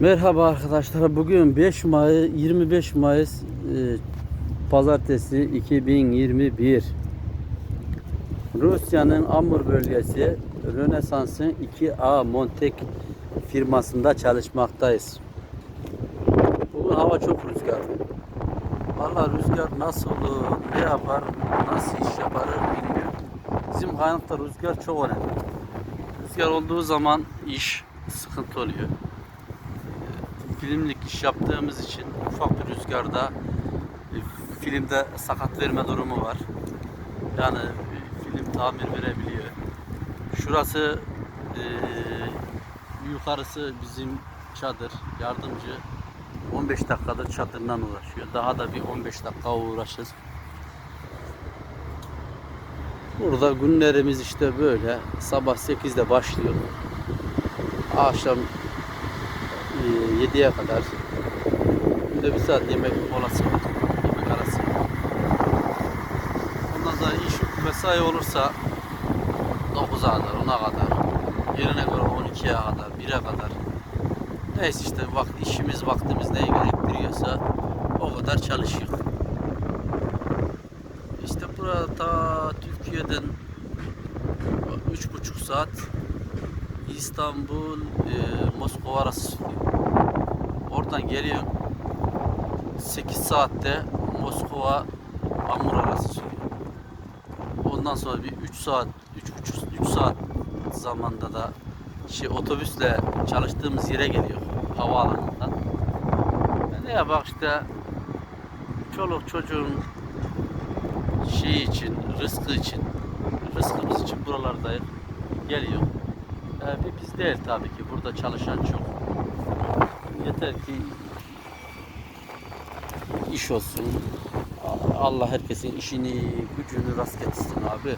Merhaba arkadaşlar. Bugün 5 Mayıs 25 Mayıs e, Pazartesi 2021. Rusya'nın Amur bölgesi Rönesans'ın 2A Montek firmasında çalışmaktayız. Bugün hava çok rüzgarlı. Valla rüzgar nasıl olur, ne yapar, nasıl iş yapar bilmiyorum. Bizim kaynakta rüzgar çok önemli. Rüzgar olduğu zaman iş sıkıntı oluyor filmlik iş yaptığımız için ufak bir rüzgarda e, filmde sakat verme durumu var. Yani e, film tamir verebiliyor. Şurası e, yukarısı bizim çadır. Yardımcı 15 dakikadır çadırdan uğraşıyor. Daha da bir 15 dakika uğraşır. Burada günlerimiz işte böyle. Sabah 8'de başlıyor. Akşam 7'ye kadar bir de bir saat yemek molası var. Yemek arası. Ondan sonra iş mesai olursa 9'a kadar, 10'a kadar. Yerine göre 12'ye kadar, 1'e kadar. Neyse işte vakit, işimiz vaktimiz neyi gerektiriyorsa o kadar çalışıyor. İşte burada Türkiye'den 3,5 saat İstanbul, e, Moskova arası. Oradan geliyor 8 saatte Moskova Amur arası sürüyor. Ondan sonra bir 3 saat, 3,5 3 saat zamanda da şey otobüsle çalıştığımız yere geliyor havaalanından. Ne yapak işte çoluk çocuğun şey için, rızkı için, rızkımız için buralardayız. Geliyor. Ee, bir biz değil tabii ki. Burada çalışan çok. Yeter ki iş olsun. Allah herkesin işini, gücünü rast getirsin abi.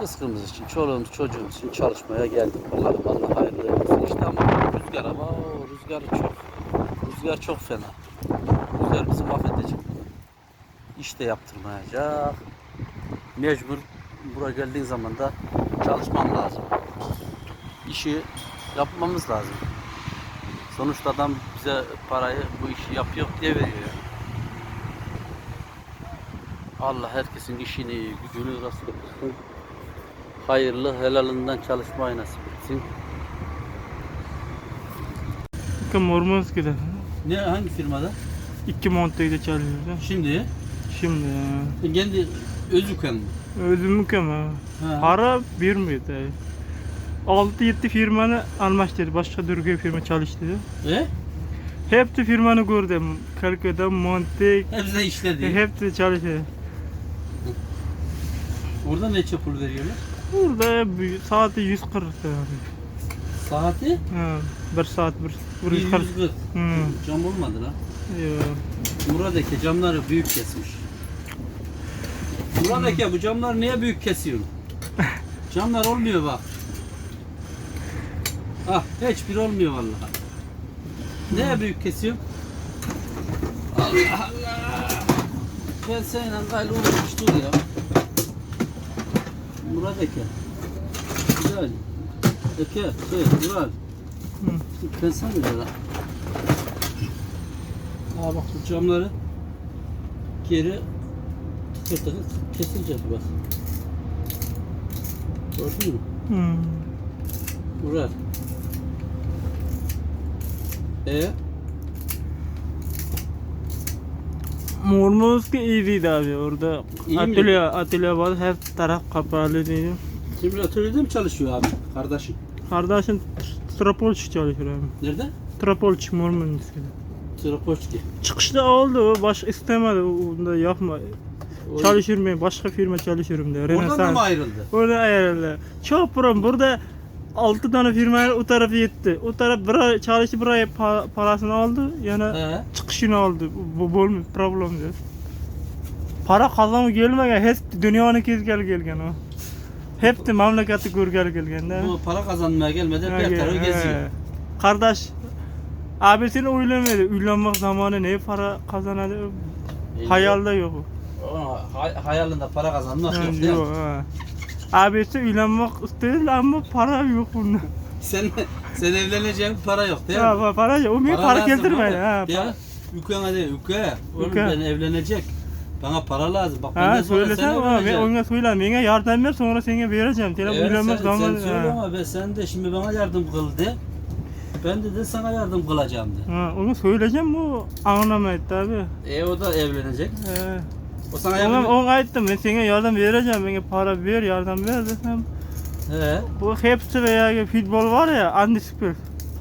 Rızkımız için, çoluğumuz, çocuğumuz için çalışmaya geldik. Bakalım Allah hayırlı olsun. İşte ama rüzgar ama rüzgar çok. Rüzgar çok fena. Rüzgar bizi mahvedecek. İş de yaptırmayacak. Mecbur buraya geldiğin zaman da çalışmam lazım. İşi yapmamız lazım. Sonuçta adam bize parayı bu işi yapıyor diye veriyor. Allah herkesin işini, gücünü rast getirsin. Hayırlı, helalından çalışmayı nasip etsin. İki Murmansk'da. Ne hangi firmada? İki Monte'de çalışıyorum. Şimdi Şimdi ya. kendi özüken mi? Ama. Ha. Para bir miydi? 6-7 firmanı almıştır. Başka Türkiye firma çalıştı. E? Hepsi firmanı gördüm. Kalkada, Monte, Hepsi işledi. hepsi çalışıyor. Orada ne çapul veriyorlar? Burada saati 140 yani. Saati Ha, bir saat bir, bir 140. 140. Hmm. Cam olmadı lan. Ya. Muradeke camları büyük kesmiş. Muradeke bu camlar niye büyük kesiyorsun? Camlar olmuyor bak. Ah hiçbir olmuyor vallahi. Neye büyük kesiyorsun? Allah Allah. Gel seninle gayrı uğraşmış dur ya. Muradeke. Güzel. Eke, şey, Murat. Ben sana lan. Aa bak şu camları geri tıkır kesilecek bak. Gördün mü? Hmm. Murat. E Murmansk iyiydi abi orada. İyi atölye, atölye var her taraf kapalı değil. şimdi atölyede mi çalışıyor abi kardeşim? Kardeşim Trapolç çalışıyor abi. Nerede? Trapolç Murmansk'da. Trapoçki. Çıkışta oldu baş istemedi onu da yapma. Çalışır mı? Başka firma çalışırım diyor. Oradan da mı ayrıldı? Orada ayrıldı. Çok problem. Burada 6 tane firma o tarafı yetti. O taraf buraya çalıştı buraya pa- parasını aldı. Yani He. çıkışını aldı. Bu olmuyor. Problem diyor. Para kazanı gelmegen hep dünyanın gezgel gelgen o. Hep de memleketi görgel gelgen de. Bu para kazanmaya gelmeden bir tarafı geziyor. Kardeş abisini oylamıyordu. Uylanmak zamanı ne para kazanadı hayalde yok. Hay- hayalinde para kazanmak yok değil mi? yok ha. Abisi uylanmak istiyor ama para yok bunda. Sen Sen evleneceksin para yok değil mi? Ya pa- para yok. O bir para lazım getirme. abi. Ha, Ya. Ükü'ne de Ükü. Oğlum Ükü. ben evlenecek. Bana para lazım. Bak Ha benden sonra sen söylesem ama ben evleneceksin. ona söyle. Bana yardım ver sonra sana vereceğim. Tele Evet, sen, zaman. sen söyle ha. ama ben sen de şimdi bana yardım kıl de. Ben de, de sana yardım kılacağım de. Ha, onu söyleyeceğim bu anlamaydı tabi. E o da evlenecek. Ee, O sana ona, yardım ona ayttım ben sana yardım vereceğim. Bana para ver yardım ver desem. He. Bu hepsi veya futbol var ya antispor.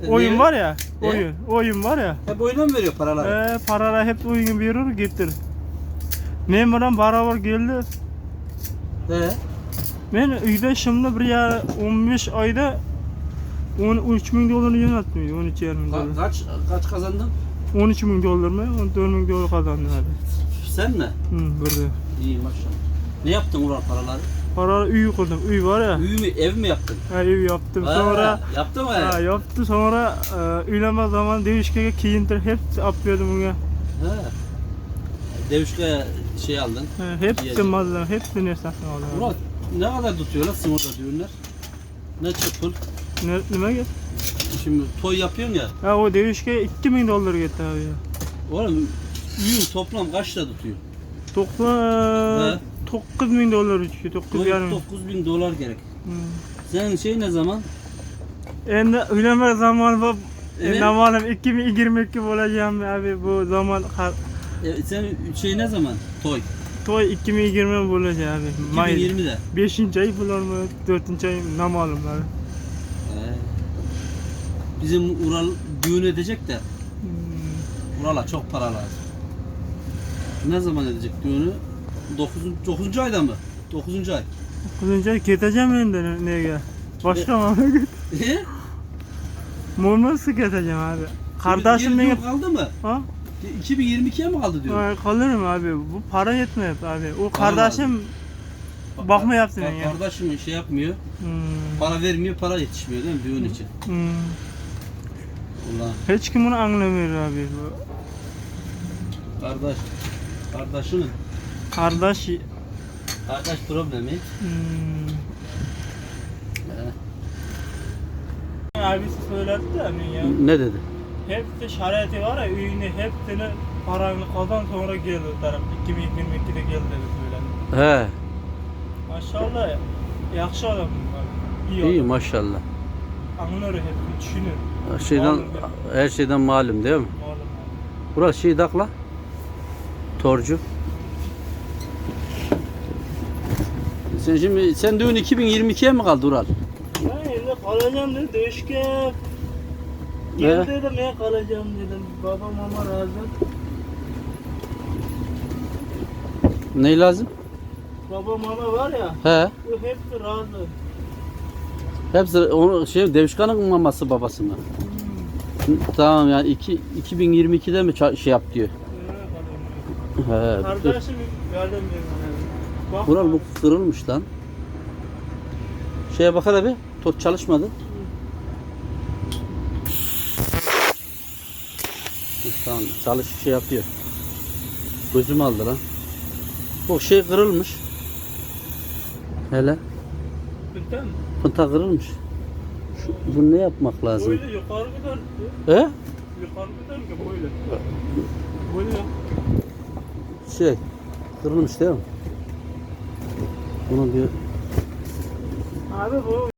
E, Oyun var ya. E? Oyun. Oyun var ya. Hep oyuna mı veriyor paraları? Ee, paralar hep oyunu verir getir. Men bilan beraber geldi. He. Men uyda şimdi bir ya 15 oyda 13 ming dolarni jo'natdim 13 yarim dolar. kaç kaç kazandın? 13 ming dolarmi 14 ming dolar kazandım hadi. Sen mi? Hı, birde. İyi maşallah. Ne yaptın Ural paraları? Para uy kurdum. Uy var ya. Üy mü, ev mi yaptın? Ha, ev yaptım. Ha, Sonra yaptın mı? ha, yaptı sonra e, zaman devişkege kiyintir hepsi apıyordum ona. He. Devüşkaya şey aldın. Ha, hepsi malzeme, hepsi nesnasını Ural aldım. ne kadar tutuyorlar sigorta düğünler? Ne çıpıl? Ne, nime get? Şimdi toy yapıyorsun ya. Ha o devişke 2000 dolar gitti abi ya. Oğlum üyün toplam kaç lira tutuyor? Toplam He. 9000 dolar uçuyor. 9 Toy yarım. 9000 dolar gerek. Hı. Senin şey ne zaman? Endi uylanma zamanı bu Evet. evet. Namalım 2022 olacağım abi bu zaman ha- E, senin şey ne zaman? Toy. toy 2020 olacak abi. May 2020'de. 5. ay bular mı 4. ay namalım abi. Bizim Ural düğün edecek de Hmm. Ural'a çok para lazım. Ne zaman edecek düğünü? 9. 9. ayda mı? 9. ay. 9. ay gideceğim endi ne- neye? Başka mamlaket. E? Murmansk'a gideceğim abi. Kardeşim 2020 benim kaldı mı? ha? 2022'ye mi kaldı diyor? Ay, Kalırım abi. Bu para yetmiyor abi. O Para kardeşim bakma yapsın Ka- ya. Kardeşim şey yapmıyor. Hmm. Para vermiyor, para yetişmiyor değil mi düğün için? Hmm. Allah. Hiç kim bunu anlamıyor abi. Kardeş. Kardeşinin. kardeş Kardeş problemi. hmm. He. Abisi söyledi de hani ya. Ne dedi? Hepsi şareti var ya ürünü hepsini paranı kazan sonra geldi o taraf. 2022'de geldi dedi söyledi. He. Maşallah yaxşı adam abi. İyi, İyi adam. maşallah. Anlar hepsini düşünür. Her şeyden Malum her şeyden malum değil mi? Malum. Burası şey dakla. Torcu. Sen şimdi sen düğün 2022'ye mi kaldı Ural? Ben evde kalacağım dedi değişken. Gel dedim ya kalacağım dedim. Babam ama razı. Ne lazım? Babam ama var ya. He. Bu hepsi razı. Hepsi onu şey Devşkan'ın maması babası mı? Tamam yani iki, 2022'de mi şey yap diyor. He. dur. Kardeşim yardım. Bak. Ural bu kırılmış lan. Şeye bakar abi. Tot çalışmadı. Tamam çalış şey yapıyor. Gözüm aldı lan. Bu şey kırılmış. Hele. Bitten mi? Pınta kırılmış. Şu, bunu ne yapmak lazım? Böyle yukarı gider. He? Yukarı gider ki böyle. Böyle yap. Şey. Kırılmış değil mi? Bunu bir Abi bu